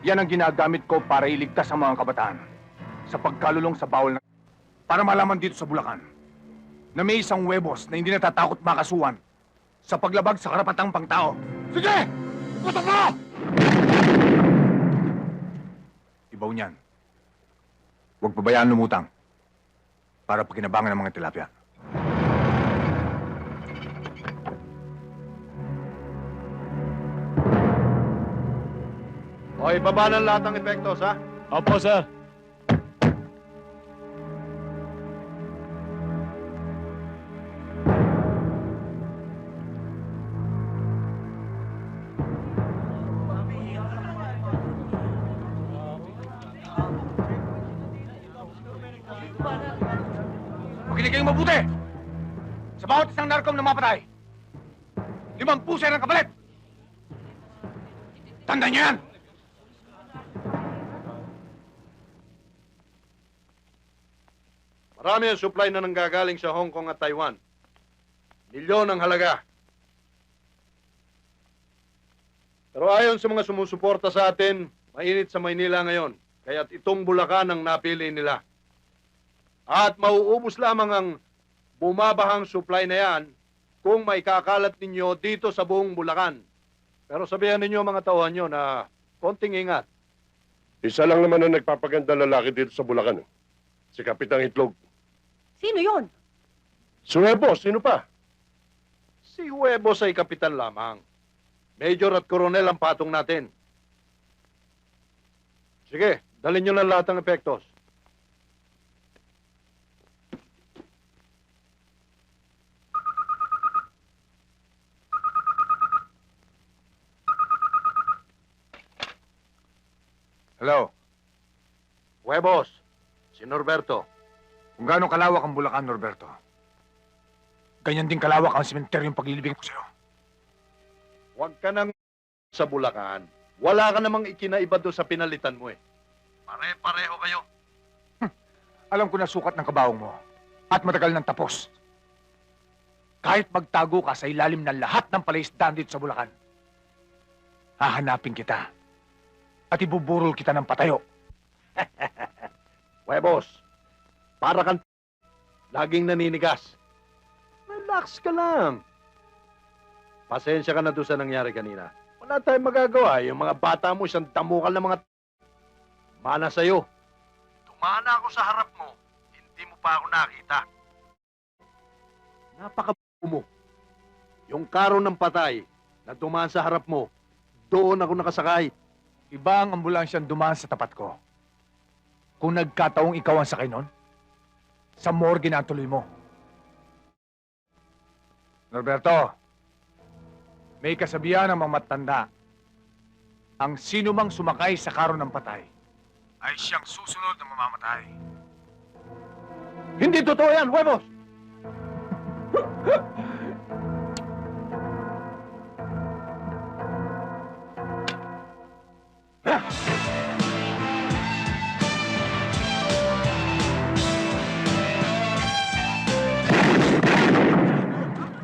Yan ang ginagamit ko para iligtas ang mga kabataan sa pagkalulong sa bawal na... Para malaman dito sa Bulacan na may isang webos na hindi natatakot makasuhan sa paglabag sa karapatang pangtao. Sige! Gusto mo! Ibaw niyan. Huwag pabayaan lumutang para pakinabangan ng mga tilapia. O, ibaba ng lahat ng epektos, ha? Opo, sir. Makinig kayong mabuti! Sa bawat isang narkom na mapatay, limang pusa ng kapalit! Tandaan niyo yan! Marami ang supply na nanggagaling sa Hong Kong at Taiwan. Milyon ang halaga. Pero ayon sa mga sumusuporta sa atin, mainit sa Maynila ngayon. Kaya't itong Bulacan ang napili nila. At mauubos lamang ang bumabahang supply na yan kung may kakalat ninyo dito sa buong Bulacan. Pero sabihan ninyo mga tauhan nyo na konting ingat. Isa lang naman ang nagpapaganda lalaki dito sa Bulacan. eh. Si Kapitang Itlog. Sino yon? Suwebo, sino pa? Si Huevos ay kapitan lamang. Major at koronel ang patong natin. Sige, dalhin nyo na lahat ng epektos. Hello? Huevos, si Norberto. Kung gaano kalawak ang Bulacan, Norberto, ganyan din kalawak ang sementeryong paglilibing ko sa'yo. Huwag ka nang sa Bulacan. Wala ka namang ikinaiba doon sa pinalitan mo eh. Pare-pareho kayo. Alam ko na sukat ng kabawong mo at matagal nang tapos. Kahit magtago ka sa ilalim ng lahat ng palaisdaan dito sa Bulacan, hahanapin kita at ibuburol kita ng patayo. Huevos, para kang laging naninigas. Relax ka lang. Pasensya ka na doon sa nangyari kanina. Wala tayong magagawa. Yung mga bata mo, isang damukal na mga mana sa'yo. Tumana ako sa harap mo. Hindi mo pa ako nakita. Napaka mo. Yung karo ng patay na dumaan sa harap mo, doon ako nakasakay. Iba ang ambulansyang dumaan sa tapat ko. Kung nagkataong ikaw ang sakay nun, sa morgue na ang tuloy mo. Norberto, may kasabihan ng mga matanda. Ang sino mang sumakay sa karo ng patay ay siyang susunod na mamamatay. Hindi totoo yan, huevos!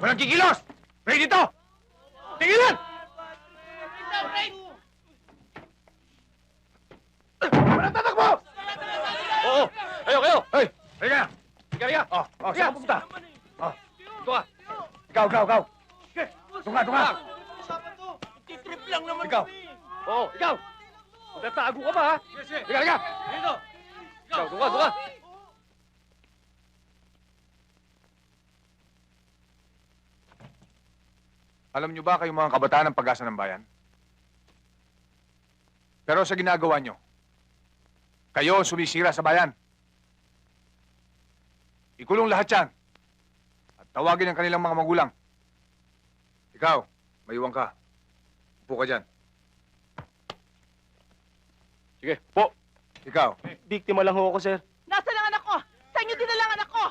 Walang kikilos! Ready dito! Tigilan! Walang tatakbo! Oo, kayo, kayo! Hey! Halika na! Halika, halika! Oh, oh, saan ka pupunta? Oh, ito ka. Ikaw, ikaw, ikaw. Tunga, tunga. Titrip lang naman Ikaw. Oo, ikaw! Magtatago ka ba, ha? Halika, halika. Dito. Ikaw, duka, duka! Alam niyo ba kayong mga kabataan ng pag-asa ng bayan? Pero sa ginagawa niyo, kayo ang sumisira sa bayan. Ikulong lahat yan. At tawagin ang kanilang mga magulang. Ikaw, mayuwang ka. Upo ka dyan. Sige, po! Ikaw, Biktima lang ho ako, sir. Nasa lang anak ko? Sa inyo dinala ang anak ko?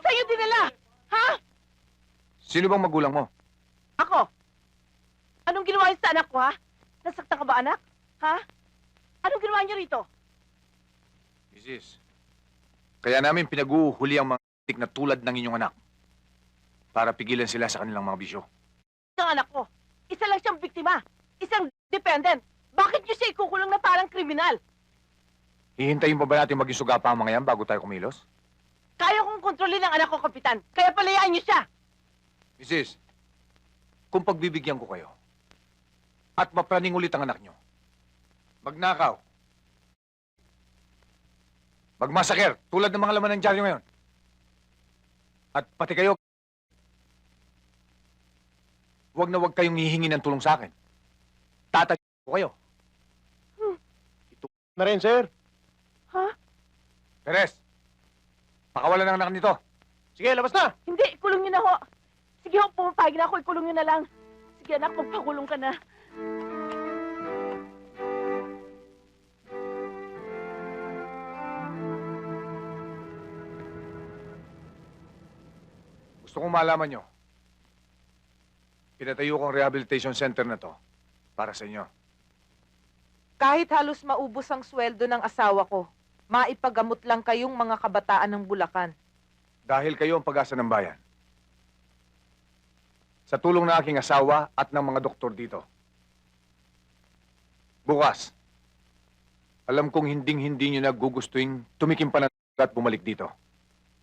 Sa inyo dinala? Sino bang magulang mo? Ako? Anong ginawa niyo sa anak ko, ha? Nasaktan ka ba, anak? Ha? Anong ginawa niyo rito? Mrs. Kaya namin pinag-uuhuli ang mga tik na tulad ng inyong anak para pigilan sila sa kanilang mga bisyo. Ang anak ko. Isa lang siyang biktima. Isang dependent. Bakit niyo siya ikukulong na parang kriminal? Hihintayin pa ba natin maging suga pa ang mga yan bago tayo kumilos? Kaya kong kontrolin ang anak ko, Kapitan. Kaya palayaan niyo siya. Mrs., kung pagbibigyan ko kayo at mapraning ulit ang anak nyo, magnakaw, magmasaker, tulad ng mga laman ng dyaryo ngayon, at pati kayo, huwag na huwag kayong hihingi ng tulong sa akin. Tatag ko kayo. Na rin, sir. Teres, pakawalan ng anak nito. Sige, labas na. Hindi, ikulong niyo na ho. Sige ho, pumapayag na ako, ikulong niyo na lang. Sige anak, magpakulong ka na. Gusto kong malaman nyo. Pinatayo kong rehabilitation center na to para sa inyo. Kahit halos maubos ang sweldo ng asawa ko, maipagamot lang kayong mga kabataan ng Bulacan. Dahil kayo ang pag-asa ng bayan. Sa tulong ng aking asawa at ng mga doktor dito. Bukas, alam kong hinding-hindi nyo nagugustuhin tumikim pa ng at bumalik dito.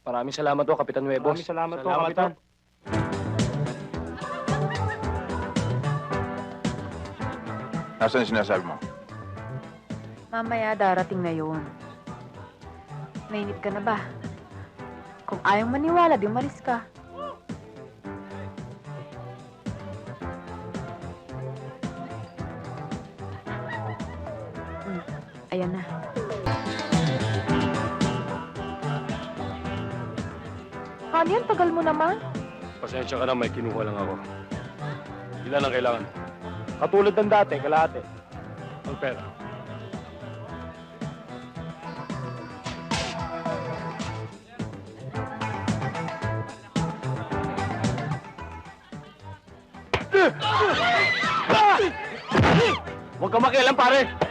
Maraming salamat po, Kapitan Nuevos. Maraming salamat, po, Kapitan. Nasaan yung sinasabi mo? Mamaya darating na yun. Nainip ka na ba? Kung ayaw maniwala, di umalis ka. Ayan na. Ano yan? Tagal mo naman. Pasensya ka na, may kinuha lang ako. Ilan ang kailangan? Katulad ng dati, kalahati. Ang pera. Huwag ka makialam, pare!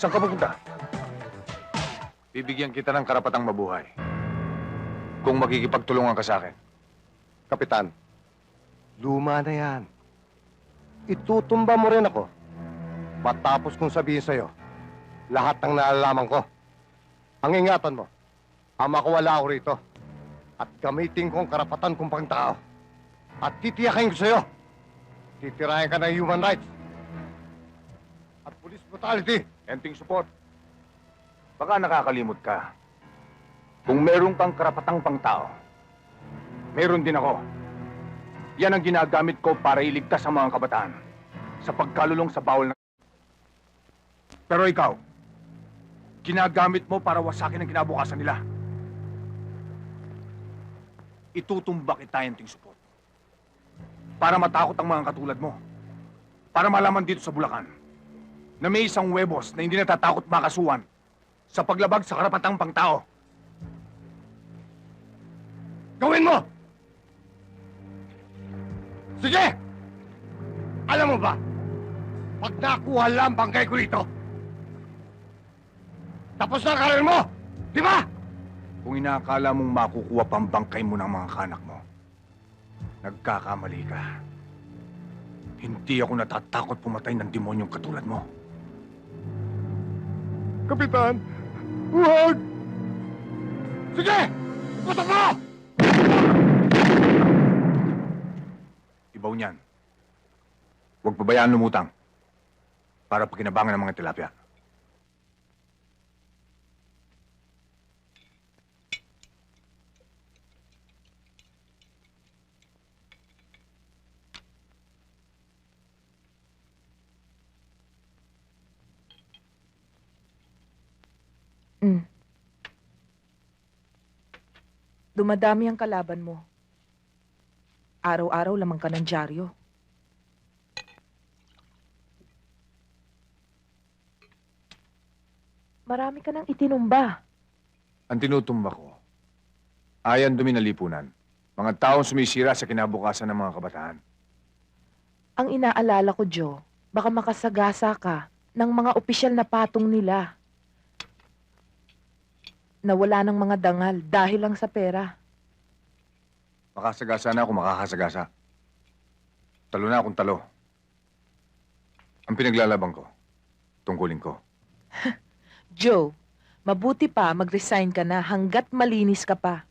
Saan ka pupunta? Bibigyan kita ng karapatang mabuhay. Kung makikipagtulungan ka sa akin. Kapitan, luma na yan. Itutumba mo rin ako. Matapos kong sabihin sa'yo, lahat ng naalalaman ko. Ang ingatan mo, ama ko wala ako rito. At gamitin ko ang karapatan kong pangtao. At titiyakin ko sa'yo, titirahin ka ng human rights. At police brutality. Enting support. Baka nakakalimot ka. Kung meron kang karapatang pangtao, meron din ako. Yan ang ginagamit ko para iligtas ang mga kabataan sa pagkalulong sa bawal na... Pero ikaw, ginagamit mo para wasakin ang kinabukasan nila. Itutumba kita, Enting support. Para matakot ang mga katulad mo. Para malaman dito sa Bulacan na may isang webos na hindi natatakot makasuhan sa paglabag sa karapatang pangtao. Gawin mo! Sige! Alam mo ba, pag nakuha lang bangkay ko rito, tapos na karir mo! Di ba? Kung inaakala mong makukuha pang bangkay mo ng mga kanak mo, nagkakamali ka. Hindi ako natatakot pumatay ng demonyong katulad mo. Kapitan, huwag! Sige! Gusto mo! Ibaw niyan. Huwag pabayaan lumutang para pakinabangan ng mga tilapia. Dumadami ang kalaban mo. Araw-araw lamang ka ng dyaryo. Marami ka nang itinumba. Ang tinutumba ko, ayan dumi na lipunan. Mga taong sumisira sa kinabukasan ng mga kabataan. Ang inaalala ko, Joe, baka makasagasa ka ng mga opisyal na patong nila. Nawala ng mga dangal dahil lang sa pera. Makasagasa na ako, makakasagasa. Talo na akong talo. Ang pinaglalaban ko, tungkulin ko. Joe, mabuti pa mag-resign ka na hanggat malinis ka pa.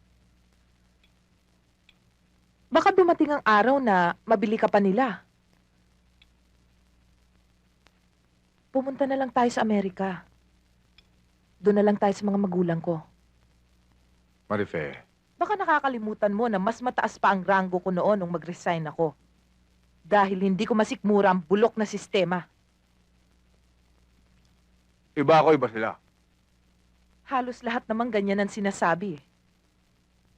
Baka dumating ang araw na mabili ka pa nila. Pumunta na lang tayo sa Amerika. Doon na lang tayo sa mga magulang ko. Marife, Baka nakakalimutan mo na mas mataas pa ang ranggo ko noon nung mag-resign ako. Dahil hindi ko masikmura ang bulok na sistema. iba ako, iba sila. Halos lahat naman ganyan ang sinasabi. eh.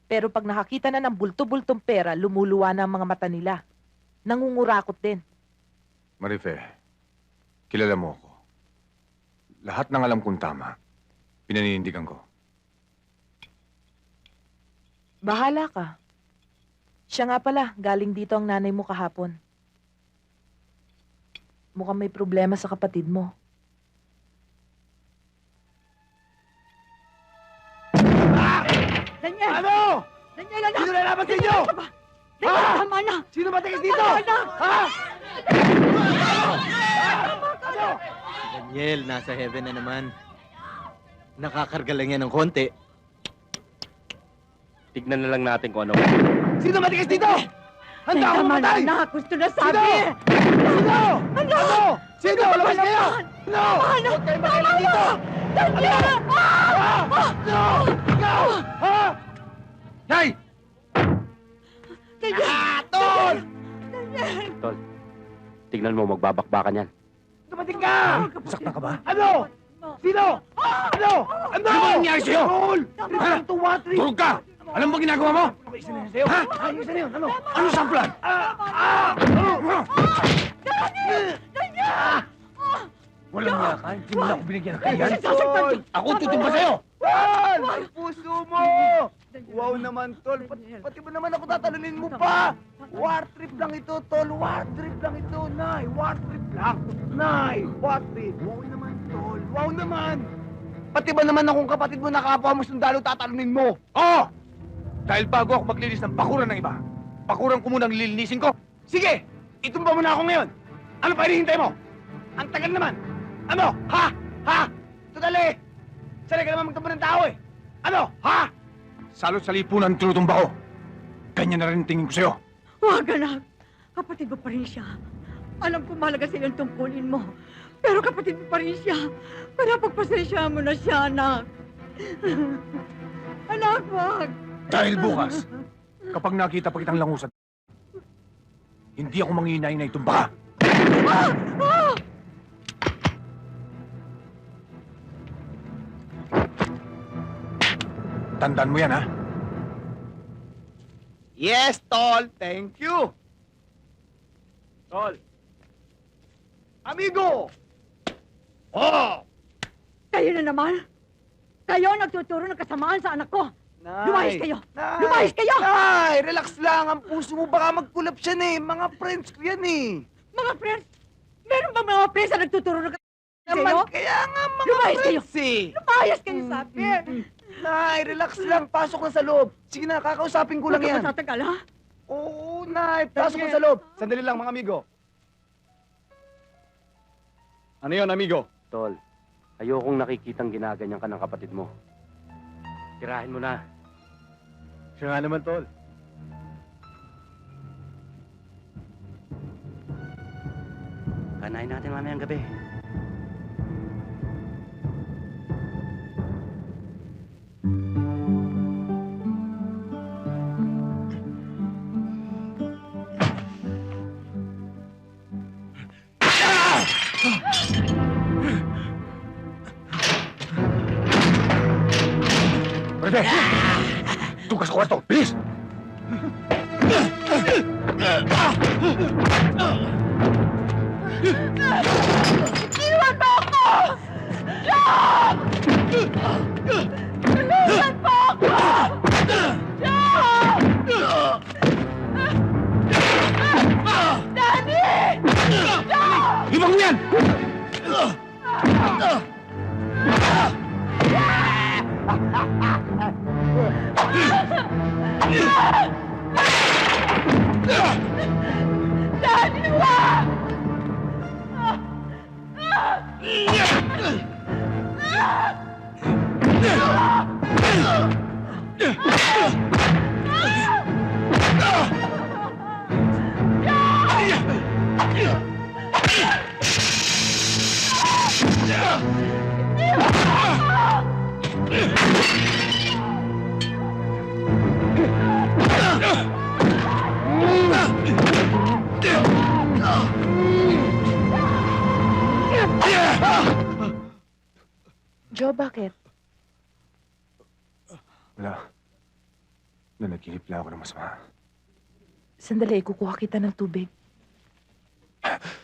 Pero pag nakakita na ng bulto-bultong pera, lumuluwa na ang mga mata nila. Nangungurakot din. Marife, kilala mo ako. Lahat ng alam kong tama, pinaninindigan ko. Bahala ka. Siya nga pala, galing dito ang nanay mo kahapon. Mukhang may problema sa kapatid mo. Daniel! Ano? Daniel, anak! Sino lalaban sa inyo? Daniel, tama na! Sino ba tingis dito? Tama na! Ha? Daniel, nasa heaven na naman. Nakakarga lang yan ng konti. Tignan na lang natin kung ano. Sino ba tingis dito? Handa ako Tama na, mamatay! anak! Gusto na sabi! Sino? Ano? Sino? Labas kayo! Ano? Ano? Huwag kayong makialam dito! Daniel! Ah! No! Ikaw! Ha? Nay! Daniel! Ah, tol! Tignan mo, magbabakbakan yan. Dumating ka! Saktan ka ba? Ano? Sino? Ano? Ano? Ano ba nangyari sa'yo? Tol! Ha? Turog ka! Alam mo ginagawa mo? Ha? Ayos na yun. Ano? Ano sa plan? Ah! Ah! Walang niya ka, hindi mo na ako binigyan ng kayan. Sasaktan ka! Ako tutumba sa'yo! Tol! Ang puso mo! Wow naman, Tol. Pati, pati ba naman ako tatalunin mo pa? War trip lang ito, Tol. War trip lang ito, Nay. War trip lang. Nay, war trip. Wow naman, Tol. Wow naman. Pati ba naman akong kapatid mo na kapwa mo sundalo tatalunin mo? Oo! Dahil bago ako maglinis ng bakuran ng iba, bakuran ko munang lilinisin ko. Sige, itumba mo na ako ngayon. Ano pa hinihintay mo? Ang tagal naman. Ano? Ha? Ha? Tudali! Sanay ka naman magtumba ng tao eh. Ano? Ha? Salot sa lipunan tinutumba ko. Ganyan na rin tingin ko sa'yo. Huwag, anak! Kapatid mo pa rin siya. Alam ko mahalaga sa iyong tungkulin mo. Pero kapatid mo pa rin siya. Kaya pagpasensya mo na siya, anak. anak, wag! Dahil bukas, kapag nakita pa kitang langusan, hindi ako manghinay na itumba ka. Tandaan mo yan, ha? Yes, Tol. Thank you. Tol! Amigo! Oh! Kayo na naman! Kayo nagtuturo ng kasamaan sa anak ko! Nay! Lumayas kayo! Nay! Lumayas kayo! Nay! Relax lang. Ang puso mo baka magkulap siya eh. Mga friends ko yan eh. Mga friends! Meron ba mga friends na nagtuturo ng kasamaan sa? Naman, kaya nga mga Lumayas kayo! friends eh. Lumayas kayo sabi! Nay, relax lang. Pasok na sa loob. Sige na, kakausapin ko lang Huwag yan. ka matatagal, ha? Oo, Nay. Pasok na sa loob. Sandali lang, mga amigo. Ano yon amigo? Tol, ayokong nakikitang ginaganyan ka ng kapatid mo. Tirahin mo na. Siya nga naman, Tol. Kanain natin mamayang gabi. Ah! Joe, bakit? Wala. Nanaginip lang ako ng masama. Sandali, kukuha kita ng tubig.